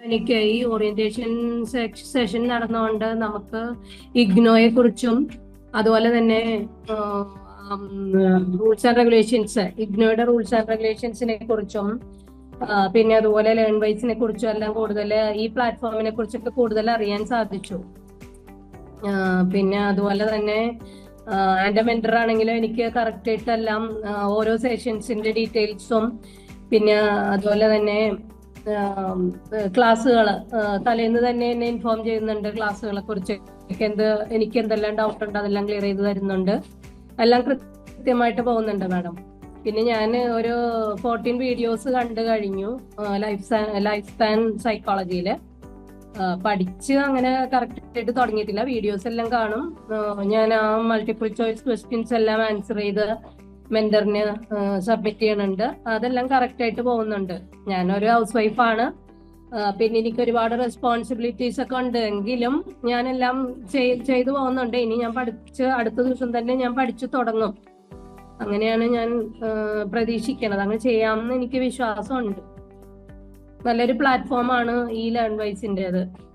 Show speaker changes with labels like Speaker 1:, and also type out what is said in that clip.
Speaker 1: എനിക്ക് ഈ orientation session നടന്നുകൊണ്ട് നമുക്ക് ഇഗ്നോയെ കുറിച്ചും അതുപോലെ തന്നെ റൂൾസ് ആൻഡ് റെഗുലേഷൻസ് ഇഗ്നോയുടെ റൂൾസ് ആൻഡ് റെഗുലേഷൻസിനെ കുറിച്ചും പിന്നെ അതുപോലെ ലേൺ വൈസിനെ കുറിച്ചും എല്ലാം കൂടുതൽ ഈ പ്ലാറ്റ്ഫോമിനെ കുറിച്ചൊക്കെ കൂടുതൽ അറിയാൻ സാധിച്ചു. പിന്നെ അതുപോലെ തന്നെ എന്റെ മെന്റർ ആണെങ്കിലും എനിക്ക് കറക്റ്റ് ആയിട്ടെല്ലാം ഓരോ സെഷൻസിന്റെ ഡീറ്റെയിൽസും പിന്നെ അതുപോലെ തന്നെ ക്ലാസ്സുകൾ തലേന്ന് തന്നെ എന്നെ ഇൻഫോം ചെയ്യുന്നുണ്ട് ക്ലാസ്സുകളെ കുറിച്ച്. എന്ത് എനിക്ക് എന്തെല്ലാം ഡൗട്ട് ഉണ്ട് അതെല്ലാം ക്ലിയർ ചെയ്ത് തരുന്നുണ്ട്. എല്ലാം കൃത്യമായിട്ട് പോകുന്നുണ്ട് മാഡം. പിന്നെ ഞാൻ ഒരു ഫോർട്ടീൻ വീഡിയോസ് കണ്ടു കഴിഞ്ഞു ലൈഫ് ലൈഫ് സ്പാൻ സൈക്കോളജിയിൽ പഠിച്ച് അങ്ങനെ കറക്റ്റ് ആയിട്ട് തുടങ്ങിയിട്ടില്ല. വീഡിയോസ് എല്ലാം കാണും. ഞാൻ ആ മൾട്ടിപ്പിൾ ചോയ്സ് ക്വസ്റ്റ്യൻസ് എല്ലാം ആൻസർ ചെയ്ത് മെന്ററിന് സബ്മിറ്റ് ചെയ്യണുണ്ട് അതെല്ലാം കറക്റ്റ് ആയിട്ട് പോകുന്നുണ്ട്. ഞാനൊരു ഹൗസ് വൈഫാണ് പിന്നെ എനിക്ക് ഒരുപാട് റെസ്പോൺസിബിലിറ്റീസ് ഒക്കെ ഉണ്ട്. എങ്കിലും ഞാനെല്ലാം ചെയ്- ചെയ്തു പോകുന്നുണ്ട്. ഇനി ഞാൻ പഠിച്ച് അടുത്ത ദിവസം തന്നെ ഞാൻ പഠിച്ചു തുടങ്ങും. അങ്ങനെയാണ് ഞാൻ പ്രതീക്ഷിക്കുന്നത്. അങ്ങനെ ചെയ്യാമെന്ന് എനിക്ക് വിശ്വാസമുണ്ട്. നല്ലൊരു പ്ലാറ്റ്ഫോമാണ് ഈ ലേൺ വൈസിന്റെത്